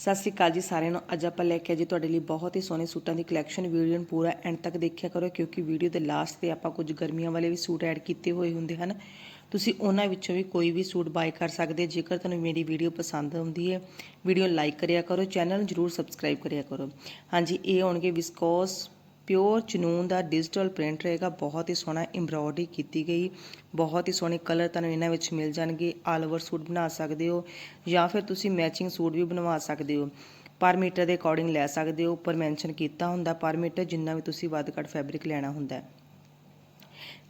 ਸਤਿ ਸ੍ਰੀ ਅਕਾਲ ਜੀ ਸਾਰਿਆਂ ਨੂੰ। ਅੱਜ ਆਪਾਂ ਲੈ ਕੇ ਆਏ ਜੀ ਤੁਹਾਡੇ ਲਈ ਬਹੁਤ ਹੀ ਸੋਹਣੇ ਸੂਟਾਂ ਦੀ ਕਲੈਕਸ਼ਨ ਵੀਡੀਓ ਨੂੰ ਪੂਰਾ ਐਂਡ ਤੱਕ ਦੇਖਿਆ ਕਰੋ, ਕਿਉਂਕਿ ਵੀਡੀਓ ਦੇ ਲਾਸਟ ਤੇ ਆਪਾਂ ਕੁਝ ਗਰਮੀਆਂ ਵਾਲੇ ਵੀ ਸੂਟ ਐਡ ਕੀਤੇ ਹੋਏ ਹੁੰਦੇ ਹਨ। ਤੁਸੀਂ ਉਹਨਾਂ ਵਿੱਚੋਂ ਵੀ ਕੋਈ ਵੀ ਸੂਟ ਬਾਏ ਕਰ ਸਕਦੇ ਜੇਕਰ ਤੁਹਾਨੂੰ ਮੇਰੀ ਵੀਡੀਓ ਪਸੰਦ ਆਉਂਦੀ ਹੈ। ਵੀਡੀਓ ਲਾਈਕ ਕਰਿਆ ਕਰੋ ਚੈਨਲ ਨੂੰ ਜਰੂਰ ਸਬਸਕ੍ਰਾਈਬ ਕਰਿਆ ਕਰੋ। ਹਾਂਜੀ, ਇਹ ਹੋਣਗੇ ਵਿਸਕੋਸ ਪਿਓਰ ਚਨੂਨ ਦਾ ਡਿਜੀਟਲ ਪ੍ਰਿੰਟ ਰਹੇਗਾ। ਬਹੁਤ ਹੀ ਸੋਹਣਾ ਐਮਬ੍ਰੋਇਡਰੀ ਕੀਤੀ ਗਈ। ਬਹੁਤ ਹੀ ਸੋਹਣੇ ਕਲਰ ਤੁਹਾਨੂੰ ਇਹਨਾਂ ਵਿੱਚ ਮਿਲ ਜਾਣਗੇ। ਆਲ ਓਵਰ ਸੂਟ ਬਣਾ ਸਕਦੇ ਹੋ ਜਾਂ ਫਿਰ ਤੁਸੀਂ ਮੈਚਿੰਗ ਸੂਟ ਵੀ ਬਣਵਾ ਸਕਦੇ ਹੋ। ਪਰ ਮੀਟਰ ਦੇ ਅਕੋਰਡਿੰਗ ਲੈ ਸਕਦੇ ਹੋ। ਉੱਪਰ ਮੈਂਸ਼ਨ ਕੀਤਾ ਹੁੰਦਾ ਪਰ ਮੀਟਰ ਜਿੰਨਾ ਵੀ ਤੁਸੀਂ ਵੱਧ ਘੱਟ ਫੈਬਰਿਕ ਲੈਣਾ ਹੁੰਦਾ ਹੈ।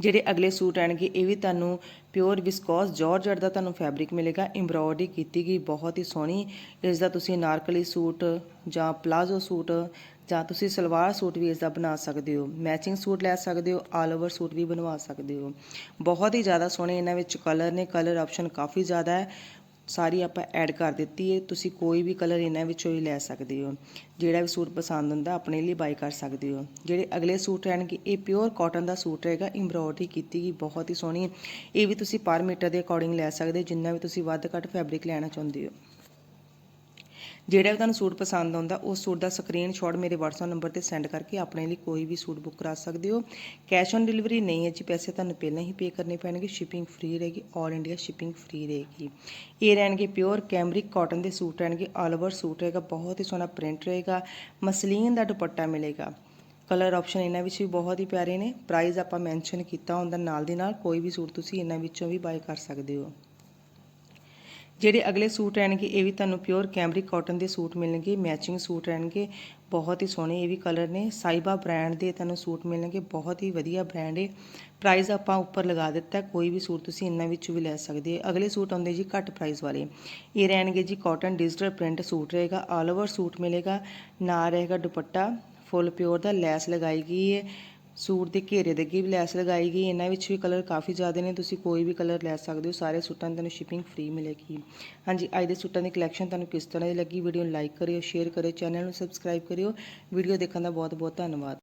ਜਿਹੜੇ ਅਗਲੇ ਸੂਟ ਆਣਗੇ ਇਹ ਵੀ ਤੁਹਾਨੂੰ ਪਿਓਰ ਵਿਸਕੋਸ ਜਾਰਜਟ ਦਾ ਤੁਹਾਨੂੰ ਫੈਬਰਿਕ ਮਿਲੇਗਾ। ਐਮਬ੍ਰੋਇਡਰੀ ਕੀਤੀ ਗਈ। ਬਹੁਤ ਹੀ ਸੋਹਣੀ। ਇਸ ਦਾ ਤੁਸੀਂ ਨਾਰਕਲੀ ਸੂਟ ਜਾਂ ਪਲਾਜ਼ੋ ਸੂਟ ਜਾਂ ਤੁਸੀਂ ਸਲਵਾਰ ਸੂਟ ਵੀ ਇਸ ਦਾ ਬਣਾ ਸਕਦੇ ਹੋ ਮੈਚਿੰਗ ਸੂਟ ਲੈ ਸਕਦੇ ਹੋ ਆਲ ਓਵਰ ਸੂਟ ਵੀ ਬਣਵਾ ਸਕਦੇ ਹੋ। ਬਹੁਤ ਹੀ ਜ਼ਿਆਦਾ ਸੋਹਣੇ ਇਹਨਾਂ ਵਿੱਚ ਕਲਰ ਨੇ ਕਲਰ ਆਪਸ਼ਨ ਕਾਫੀ ਜ਼ਿਆਦਾ ਹੈ। ਸਾਰੀ ਆਪਾਂ ਐਡ ਕਰ ਦਿੱਤੀ ਹੈ, ਤੁਸੀਂ ਕੋਈ ਵੀ ਕਲਰ ਇਹਨਾਂ ਵਿੱਚੋਂ ਹੀ ਲੈ ਸਕਦੇ ਹੋ। ਜਿਹੜਾ ਵੀ ਸੂਟ ਪਸੰਦ ਹੁੰਦਾ, ਆਪਣੇ ਲਈ ਬਾਈ ਕਰ ਸਕਦੇ ਹੋ। ਜਿਹੜੇ ਅਗਲੇ ਸੂਟ ਰਹਿਣਗੇ, ਇਹ ਪਿਓਰ ਕਾਟਨ ਦਾ ਸੂਟ ਰਹੇਗਾ ਐਮਬ੍ਰੋਇਡਰੀ ਕੀਤੀ ਗਈ, ਬਹੁਤ ਹੀ ਸੋਹਣੀ ਇਹ ਵੀ ਤੁਸੀਂ ਪਰ ਮੀਟਰ ਦੇ ਅਕੋਰਡਿੰਗ ਲੈ ਸਕਦੇ ਹੋ, ਜਿੰਨਾ ਵੀ ਤੁਸੀਂ ਵੱਧ ਘੱਟ ਫੈਬਰਿਕ ਲੈਣਾ ਚਾਹੁੰਦੇ ਹੋ। ਜਿਹੜਾ ਵੀ ਤੁਹਾਨੂੰ ਸੂਟ ਪਸੰਦ ਆਉਂਦਾ, ਉਸ ਸੂਟ ਦਾ ਸਕਰੀਨਸ਼ਾਟ ਮੇਰੇ WhatsApp ਨੰਬਰ ਤੇ ਸੈਂਡ ਕਰਕੇ ਆਪਣੇ ਲਈ ਕੋਈ ਵੀ ਸੂਟ ਬੁੱਕ ਕਰਾ ਸਕਦੇ ਹੋ। ਕੈਸ਼ ਔਨ ਡਿਲੀਵਰੀ ਨਹੀਂ ਹੈ ਜੀ, ਪੈਸੇ ਤੁਹਾਨੂੰ ਪਹਿਲਾਂ ਹੀ ਪੇ ਕਰਨੇ ਪੈਣਗੇ ਸ਼ਿਪਿੰਗ ਫ੍ਰੀ ਰਹੇਗੀ ਆਲ ਇੰਡੀਆ ਸ਼ਿਪਿੰਗ ਫ੍ਰੀ ਰਹੇਗੀ। ਇਹ ਰਹਿਣਗੇ ਪਿਓਰ ਕੈਮਰਿਕ ਕਾਟਨ ਦੇ ਸੂਟ ਰਹਿਣਗੇ ਆਲ ਓਵਰ ਸੂਟ ਰਹੇਗਾ, ਬਹੁਤ ਹੀ ਸੋਹਣਾ ਪ੍ਰਿੰਟ ਰਹੇਗਾ, ਮਸਲੀਨ ਦਾ ਦੁਪੱਟਾ ਮਿਲੇਗਾ। ਕਲਰ ਆਪਸ਼ਨ ਇਹਨਾਂ ਵਿੱਚ ਵੀ ਬਹੁਤ ਹੀ ਪਿਆਰੇ ਨੇ ਪ੍ਰਾਈਸ ਆਪਾਂ ਮੈਂਸ਼ਨ ਕੀਤਾ ਹੁੰਦਾ ਨਾਲ ਦੀ ਨਾਲ ਕੋਈ ਵੀ ਸੂਟ ਤੁਸੀਂ ਇਹਨਾਂ ਵਿੱਚੋਂ ਵੀ ਬਾਏ ਕਰ ਸਕਦੇ ਹੋ। ਜਿਹੜੇ ਅਗਲੇ ਸੂਟ ਰਹਿਣਗੇ ਇਹ ਵੀ ਤੁਹਾਨੂੰ ਪਿਓਰ ਕੈਮਰਿਕ ਕਾਟਨ ਦੇ ਸੂਟ ਮਿਲਣਗੇ ਮੈਚਿੰਗ ਸੂਟ ਰਹਿਣਗੇ ਬਹੁਤ ਹੀ ਸੋਹਣੇ ਇਹ ਵੀ ਕਲਰ ਨੇ। ਸਾਈਬਾ ਬ੍ਰਾਂਡ ਦੇ ਤੁਹਾਨੂੰ ਸੂਟ ਮਿਲਣਗੇ, ਬਹੁਤ ਹੀ ਵਧੀਆ ਬ੍ਰਾਂਡ ਹੈ ਪ੍ਰਾਈਸ ਆਪਾਂ ਉੱਪਰ ਲਗਾ ਦਿੱਤਾ, ਕੋਈ ਵੀ ਸੂਟ ਤੁਸੀਂ ਇਹਨਾਂ ਵਿੱਚੋਂ ਵੀ ਲੈ ਸਕਦੇ ਹੋ। ਅਗਲੇ ਸੂਟ ਆਉਂਦੇ ਜੀ ਘੱਟ ਪ੍ਰਾਈਸ ਵਾਲੇ। ਇਹ ਰਹਿਣਗੇ ਜੀ ਕਾਟਨ ਡਿਜੀਟਲ ਪ੍ਰਿੰਟ ਸੂਟ ਰਹੇਗਾ ਆਲ ਓਵਰ ਸੂਟ ਮਿਲੇਗਾ। ਨਾ ਰਹੇਗਾ ਦੁਪੱਟਾ ਫੁੱਲ ਪਿਓਰ ਦਾ ਲੈਸ ਲਗਾਈ ਗਈ ਹੈ ਸੂਟ ਦੇ ਘੇਰੇ ਦੇ ਅੱਗੇ ਵੀ ਲੈਸ ਲਗਾਈ ਗਈ, ਇਹਨਾਂ ਵਿੱਚ ਵੀ ਕਲਰ ਕਾਫੀ ਜ਼ਿਆਦਾ ਨੇ, ਤੁਸੀਂ ਕੋਈ ਵੀ ਕਲਰ ਲੈ ਸਕਦੇ ਹੋ, ਸਾਰੇ ਸੂਟਾਂ ਦੀ ਤੁਹਾਨੂੰ ਸ਼ਿਪਿੰਗ ਫ੍ਰੀ ਮਿਲੇਗੀ। ਹਾਂਜੀ, ਅੱਜ ਦੇ ਸੂਟਾਂ ਦੀ ਕਲੈਕਸ਼ਨ ਤੁਹਾਨੂੰ ਕਿਸ ਤਰ੍ਹਾਂ ਦੀ ਲੱਗੀ ਵੀਡੀਓ ਨੂੰ ਲਾਈਕ ਕਰਿਓ ਸ਼ੇਅਰ ਕਰਿਓ ਚੈਨਲ ਨੂੰ ਸਬਸਕ੍ਰਾਈਬ ਕਰਿਓ ਵੀਡੀਓ ਦੇਖਣ ਦਾ ਬਹੁਤ ਬਹੁਤ ਧੰਨਵਾਦ।